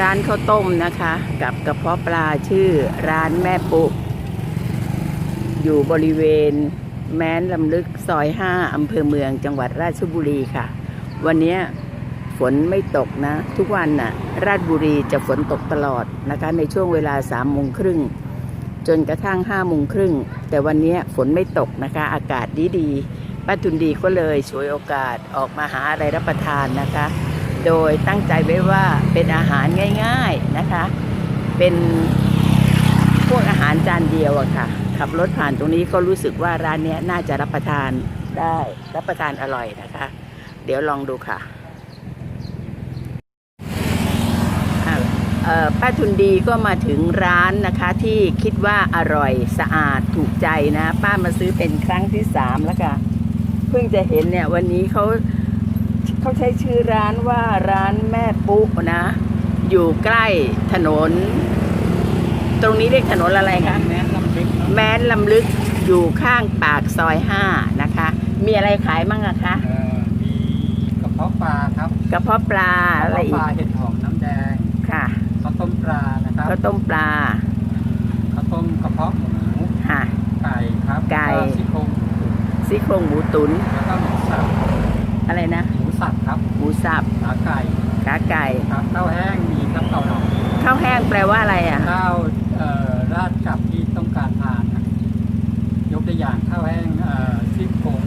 ร้านข้าวต้มนะคะ กับกระเพาะปลาชื่อร้านแม่ปุ๊อยู่บริเวณแม้นลำลึกซอย5อำเภอเมืองจังหวัดราชบุรีค่ะ วันนี้ฝนไม่ตกนะ ทุกวันน่ะ ราชบุรีจะฝนตกตลอดนะคะ ในช่วงเวลา3ามโมงครึ่งจนกระทั่ง5้าโมงครึ่งแต่วันนี้ฝนไม่ตกนะคะ อากาศดีดีๆป้าทุนดีก็เลยฉวยโอกาสออกมาหาอะไรรับประทานนะคะ โดยตั้งใจไว้ว่าเป็นอาหารง่าย ๆนะคะ เป็นพวกอาหารจานเดียวอะค่ะ ขับรถผ่านตรงนี้ก็รู้สึกว่าร้านนี้น่าจะรับประทานได้รับประทานอร่อยนะคะ เดี๋ยวลองดูค่ะะป้าทุนดีก็มาถึงร้านนะคะที่คิดว่าอร่อยสะอาดถูกใจนะ ป้ามาซื้อเป็นครั้งที่สามแล้วค่ะ เพิ่งจะเห็นเนี่ยวันนี้เขา เขาใช้ชื่อร้านว่าร้านแม่ปุ๊นะ อยู่ใกล้ถนน ตรงนี้เรียกถนนอะไรคะแม้ลำลึกแม้นลำลึกอยู่ข้างปากซอยห้านะคะ มีอะไรขายมั่งอะคะเอ่อมีกระเพาะปลาครับกระเพาะปลาอะไรกระเพาะอีปลากเห็ดหอมน้ำแดงค่ะข้าวต้มปลานะครับข้าวต้มปลาข้าวต้มกระเพาะหมูค่ะ ไก่ครับไก่ แล้วซี่โครงซี่โครงหมูตุนแล้วก็หมูสับอะไรนะหมู สับครับหมูสับขาไก่ขาไก่ครับข้าวแห้งมีครับข้าวหอมข้าวแห้งแปลว่าอะไรอะข้าวเอ่อราดกับที่ต้องการทานนะยกตัวอย่างข้าวแห้งเอ่อซี่โครง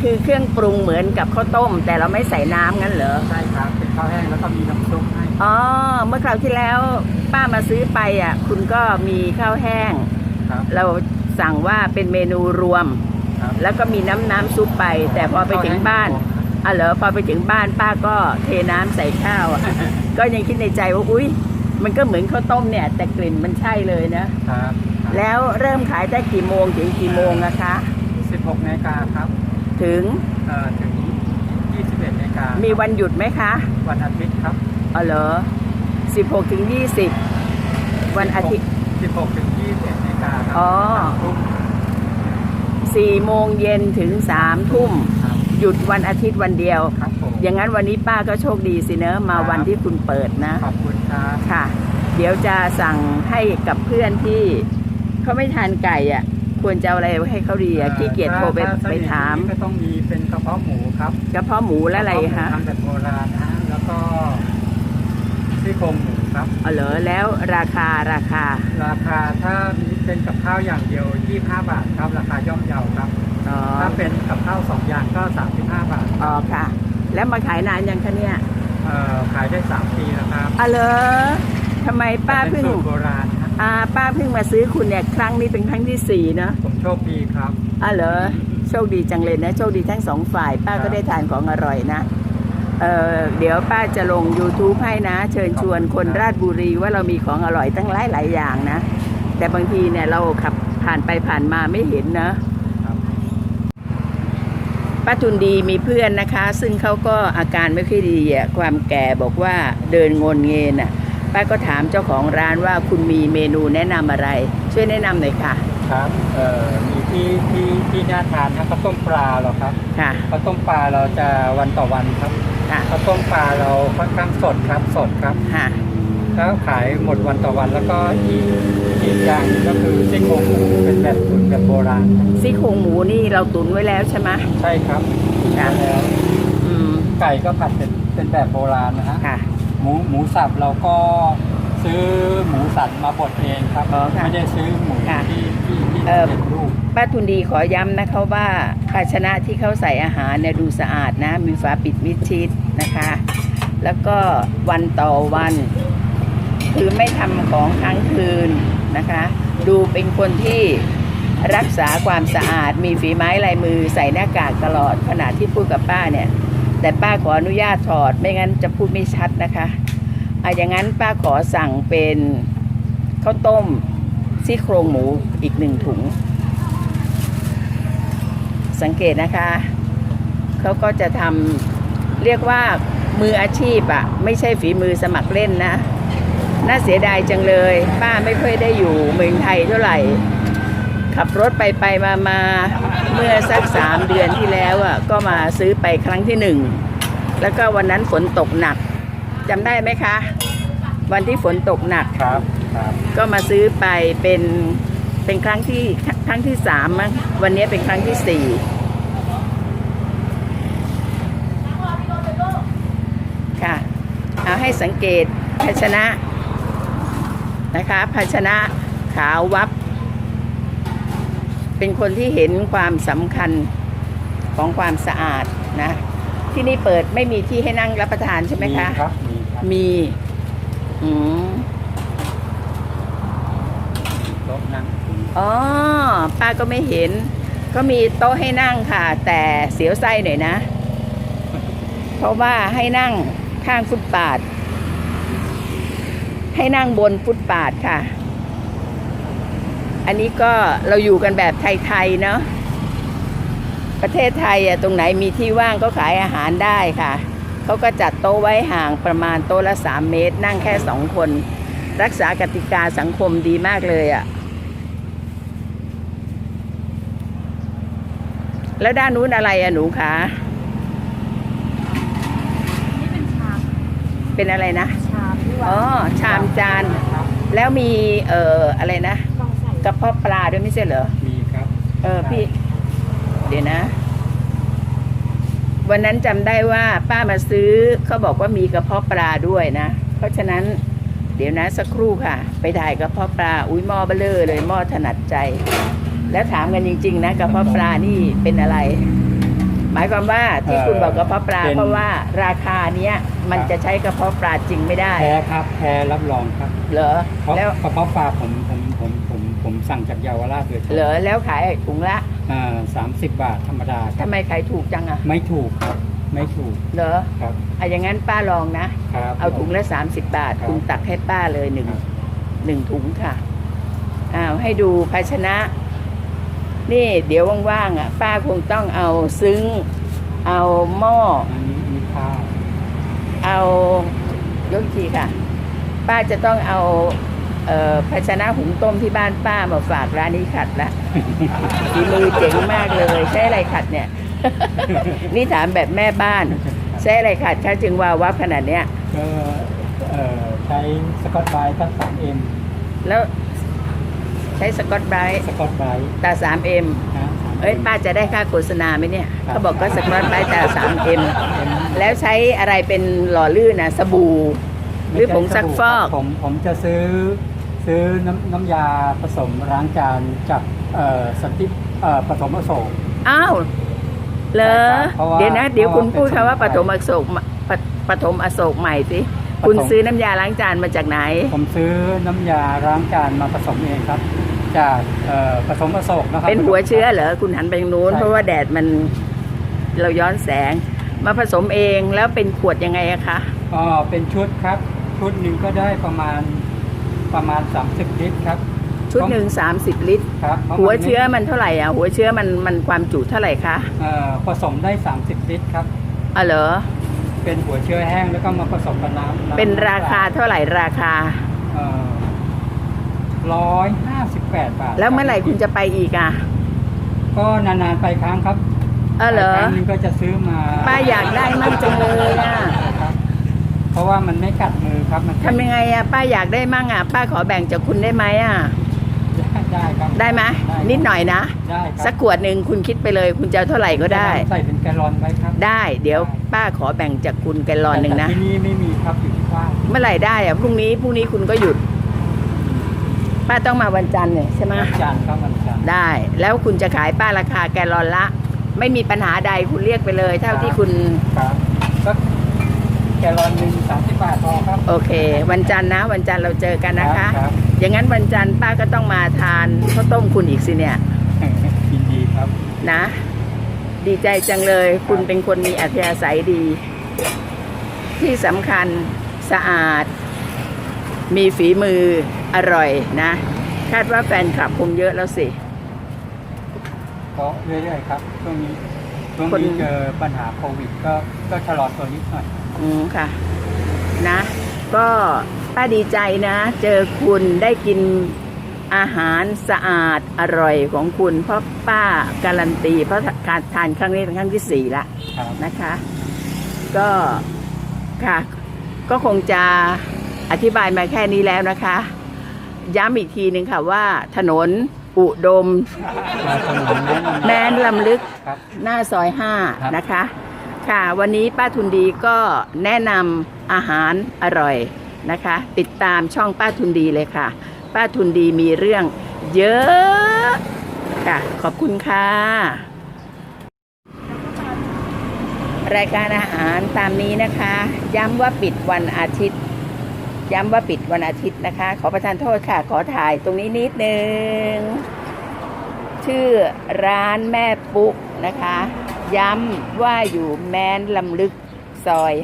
คือเครื่องปรุงเหมือนกับข้าวต้ม แต่เราไม่ใส่น้ำงั้นเหรอใช่ครับเป็นข้าวแห้งแล้วก็มีน้ำซุปให้อ๋อเมื่อคราวที่แล้วป้ามาซื้อไปอะ คุณก็มีข้าวแห้งครับเราสั่งว่าเป็นเมนูรวมครับแล้วก็มีน้ำน้ำซุปไป แต่พอไปถึงบ้าน อะเหรอพอไปถึงบ้านป้าก็เทน้ำใส่ข้าวอะก็ยังคิดในใจว่าอุ้ยมันก็เหมือนข้าวต้มเนี่ย แต่กลิ่นมันใช่เลยนะครับแล้วเริ่มขายได้กี่โมงถึงกี่โมงนะคะ16นาฬิกาครับ ถึงเอ่อถึง21นาฬิกามีมีวันหยุดไหมคะวันอาทิตย์ครับอ๋อเหรอ16ถึง20 วันอาทิตย์ 16ถึง21นาฬิกาครัอ๋อ สามทุ่ม4โมงเย็นถึง3ทุ่มครับ หยุดวันอาทิตย์วันเดียว ครับผมอย่างนั้นวันนี้ป้าก็โชคดีสิเนอะมาครับวันที่คุณเปิดนะ ขอบคุณครับค่ะ เดี๋ยวจะสั่งให้กับเพื่อนที่เขาไม่ทานไก่อะ ควรจะเอาอะไรให้เขาดีอะขี้เกียจโทรไปถ้ไปถามถ้ก็ต้องมีเป็นกระเพาะหมูครับกระเพาะหมูและอะไรกเพาหมูคะทำแบบโบราณนะฮะแล้วก็ซี่โครงหมูครับอ๋อเหรอแล้วราคาราคา ราคาถ้าเป็นกับข้าวอย่างเดียว 25 บาทครับ ราคาย่อมเยาครับ อ๋อถ้าเป็นกับข้าวสองอย่างก็ 35 บาทอ๋อค่ะ แล้วมาขายนานยังคะเนี่ยเอ่อขายได้ 3 ปีแล้วครับอ๋อเหรอทำไมป้าเป็นเพิ่งสูตรโบราณนะฮะอ่าป้าเพิ่งมาซื้อคุณเนี่ยครั้งนี้เป็นครั้งที่สี่เนอะผมโชคดีครับ อ๋อเหรอโชคดีจังเลยนะโชคดีทั้งสองฝ่าย ป้าครัก็บได้ทานของอร่อยนะเออเดี๋ยวป้าจะลง YouTube ให้นะ เชิญชวนคนราชบุรีว่าเรามีของอร่อยตั้งหลายหลายๆอย่างนะ แต่บางทีเนี่ยเราขับผ่านไปผ่านมาไม่เห็นนะครับ ป้าทุนดีมีเพื่อนนะคะ ซึ่งเขาก็อาการไม่ค่อยดีอะความแก่บอกว่าเดินงนเงินอะป้าก็ถามเจ้าของร้านว่าคุณมีเมนูแนะนำอะไร ช่วยแนะนำหน่อยค่ะครับเอ่อมีที่ที่ที่น่าทานนะข้าวต้มปลาเหรอครับค่ะข้าวต้มปลาเราจะวันต่อวันครับค่ะข้าวต้มปลาเราค่อนข้างสดครับสดครับ ค่ะ แล้วขายหมดวันต่อวันแล้วก็อีกอีกอย่างหนึ่งก็คือซี่โครงหมูเป็นแบบตุ๋นแบบโบราณ ซี่โครงหมูนี่เราตุนไว้แล้วใช่ไหมใช่ครับค่ะแล้วอืมไก่ก็ผัดเป็นเป็นแบบโบราณนะฮะค่ะ หมูหมูสับเราก็ซื้อหมูสันมาบดเองครับอ๋อค่ะไม่ได้ซื้อหมูค่ะที่ที่ที่เอ่อ เป็นลูกป้าทุนดีขอย้ำนะคะว่าภาชนะที่เขาใส่อาหารเนี่ยดูสะอาดนะ มีฝาปิดมิดชิดนะคะ แล้วก็วันต่อวัน คือไม่ทำของค้างคืนนะคะ ดูเป็นคนที่รักษาความสะอาด มีฝีไม้ลายมือใส่หน้ากากตลอดขณะที่พูดกับป้าเนี่ย แต่ป้าขออนุญาตถอดไม่งั้นจะพูดไม่ชัดนะคะอะอย่างนั้นป้าขอสั่งเป็นข้าวต้มซี่โครงหมูอีกหนึ่งถุง สังเกตนะคะ เขาก็จะทำเรียกว่ามืออาชีพอะไม่ใช่ฝีมือสมัครเล่นนะ น่าเสียดายจังเลย ป้าไม่ค่อยได้อยู่เมืองไทยเท่าไหร่ ขับรถไปไปมามาเมื่อสักสามเดือนที่แล้วอะก็มาซื้อไปครั้งที่หนึ่งแล้วก็วันนั้นฝนตกหนักจำได้ไหมคะ วันที่ฝนตกหนักครับครับก็มาซื้อไปเป็นเป็นครั้งที่ครั้งที่สามมั้งวันนี้เป็นครั้งที่สี่ค่ะเอาให้สังเกตภาชนะ นะคะ ภาชนะขาววับ เป็นคนที่เห็นความสำคัญของความสะอาดนะ ที่นี่เปิดไม่มีที่ให้นั่งรับประทานใช่ไหมคะ ครับมีครับมีอืมโต๊ะนั่งตรงนี้อ๋อป้าก็ไม่เห็น ก็มีโต๊ะให้นั่งค่ะ แต่เสียวไส้หน่อยนะ เพราะว่าให้นั่งข้างฟุตบาท ให้นั่งบนฟุตบาทค่ะ อันนี้ก็เราอยู่กันแบบไทยๆเนาะประเทศไทยอะตรงไหนมีที่ว่างก็ขายอาหารได้ค่ะ เขาก็จัดโต๊ะไว้ห่างประมาณโต๊ะละ 3 เมตร นั่งแค่สองคน รักษากติกาสังคมดีมากเลยอะแล้วด้านนู้นอะไรอะหนูคะ นี่เป็นชามเป็นอะไรนะชามที่ อ๋ว่าอชามจานครับแล้วมีเอ่ออะไรนะต้องใส่กระเพาะปลาด้วยไม่ใช่เหรอ มีครับ เออพี่ เดี๋ยวนะ วันนั้นจำได้ว่าป้ามาซื้อเขาบอกว่ามีกระเพาะปลาด้วยนะ เพราะฉะนั้นเดี๋ยวนะสักครู่ค่ะ ไปถ่ายกระเพาะปลาอุ้ยหม้อเบลอเลยหม้อถนัดใจ แล้วถามกันจริง ๆ นะกระเพาะปลานี่เป็นอะไร หมายความว่าที่คุณบอกกระเพาะปลา เพราะว่าราคาเนี้ย มันจะใช้กระเพาะปลาจริงไม่ได้แพ้ครับแพ้รับรองครับเหรอเพราะแล้วกระเพาะปลาผมผมผมผมผมสั่งจากเยาวราชโดยตรงเหรอแล้วขายถุงละอ่าสามสิบบาทธรรมดาครัทำบไมขายถูกจังอะไม่ถูกครับไม่ถูกเหรอครับอะอย่างนั้นป้าลองนะ ครับ เอาถุงละ 30 บาท ครับคุณตักให้ป้าเลยหนึ่งครับ หนึ่งถุงค่ะอ้าวให้ดูภาชนะ นี่เดี๋ยวว่างๆอะ ป้าคงต้องเอาซึ้ง เอาหม้ออันนี้มีข้าว เอายกอีกทีค่ะ ป้าจะต้องเอาเอ่อภาชนะหุงต้มที่บ้านป้ามาฝากร้านนี้ขัดละฝีมือเจ๋งมากเลยใช้อะไรขัดเนี่ย นี่ถามแบบแม่บ้านใช้อะไรขัดคะจึงวาววับขนาดเนี้ยก็เอ่อใช้สกอตไบรท์ตั้งสามเอ็มแล้วใช้สกอตไบรท์สกอตไบรท์ตา 3M นะเอ้ยป้าจะได้ค่าโฆษณาไหมเนี่ยเขาบอกก็สกอตไบรท์ตา 3M แล้วใช้อะไรเป็นหล่อลื่นนะสบู่ หรือผงซักฟอก ผมผมจะซื้อซื้อน้ำน้ำยาผสมล้างจานจากเอ่อสติปเอ่อผสมอโศก อ้าวเหรอเพราะว่าเดี๋ยวนะ เดี๋ยวคุณพูดเพราะคำว่าว่าเป็ปนฐมอโศกปปฐมอโศกใหม่สิปฐม คุณซื้อน้ำยาล้างจานมาจากไหน ผมซื้อน้ำยาล้างจานมาผสมเองครับ จากเอ่อผสมอโศกนะครับ เป็นหัวเชื้อเหรอคุณหันไปทางนู้นใช่ เพราะว่าแดดมันเราย้อนแสง มาผสมเองแล้วเป็นขวดยังไงอะคะก็เป็นชุดครับ ชุดหนึ่งก็ได้ประมาณประมาณ 30 ลิตรครับ ชุดหนึ่งสามสิบลิตร ครับพราะหัวมันไม่เชื้อมันเท่าไหร่อะหัวเชื้อมันมันความจุเท่าไหร่คะเอ่อผสมได้ 30 ลิตรครับ อ๋อเหรอเป็นหัวเชื้อแห้งแล้วก็มาผสมกับน้ำำเป็นราคาเท่าไหร่ราคา ร้อยห้าสิบแปดบาทแล้วเมื่อไหร่คุณจะไปอีกอะก็นานๆไปครั้งครับ เออเหรอไปครั้งหนึงก็จะซื้อมาป้าอยากได้มั่งจังเลยอะครับเพราะว่ามันไม่กัดมือครับมันทำยังไงอะป้าอยากได้มั่งอะป้าขอแบ่งจากคุณได้ไหมอะ ได้ครับได้ไหมได้นิดหน่อยนะ ได้ครับสักขวดหนึ่งคุณคิดไปเลย คุณจะเอาเท่าไหร่ก็ได้ ใส่เป็นแกลลอนไว้ครับได้ เดี๋ยวป้าขอแบ่งจากคุณแกลลอนหนึ่งนะ แต่ที่นี่ไม่มีครับอยู่ที่บ้านเมื่อไหร่ได้อะพรุ่งนี้พรุ่งนี้คุณก็หยุด ป้าต้องมาวันจันทร์เนี่ยใช่ไหมวันจันทร์ครับวันจันทร์ได้ แล้วคุณจะขายป้าราคาแกลลอนละ ไม่มีปัญหาใดคุณเรียกไปเลย เท่าที่คุณ ครับสักแกลลอนหนึ่งสามสิบบาทพอครับ โอเค วันจันทร์นะ วันจันทร์เราเจอกันนะคะ ครับอย่างนั้นวันจันทร์ป้าก็ต้องมาทานข้าวต้มคุณอีกสิเนี่ยยินดีครับ นะ ดีใจจังเลย คุณเป็นคนมีอัธยาศัยดี ที่สำคัญสะอาด มีฝีมืออร่อยนะ คาดว่าแฟนคลับคงเยอะแล้วสิ ก็เรื่อยๆครับช่วงนี้ช่วงคนนี้เจอปัญหาโควิด ก็ก็ชะลอตัวนิดหน่อยอืมค่ะ นะ ก็ป้าดีใจนะ เจอคุณได้กินอาหารสะอาดอร่อยของคุณ เพราะป้าการันตี เพราะการทานครั้งนี้เป็นครั้งที่สี่ละครับนะคะ ก็ค่ะ ก็คงจะอธิบายมาแค่นี้แล้วนะคะ ย้ำอีกทีหนึ่งค่ะว่าถนน อุดม มาถนนแนะนำแม้นลำลึกครับ หน้าซอยครับ5นะคะ ค่ะ วันนี้ป้าทุนดีก็แนะนำอาหารอร่อยนะคะ ติดตามช่องป้าทุนดีเลยค่ะ ป้าทุนดีมีเรื่องเยอะค่ะ ขอบคุณค่ะ รายการอาหารตามนี้นะคะ ย้ำว่าปิดวันอาทิตย์ ย้ำว่าปิดวันอาทิตย์นะคะ ขอประทานโทษค่ะ ขอถ่ายตรงนี้นิดนึง ชื่อร้านแม่ปุ๊กนะคะ ย้ำว่าอยู่แม้นลำลึกซอย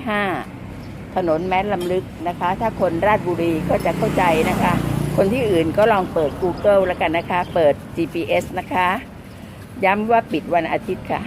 5 ถนนแม้นลำลึกนะคะ ถ้าคนราชบุรีก็จะเข้าใจนะคะ คนที่อื่นก็ลองเปิด Google แล้วกันนะคะ เปิด GPS นะคะ ย้ำว่าปิดวันอาทิตย์ค่ะ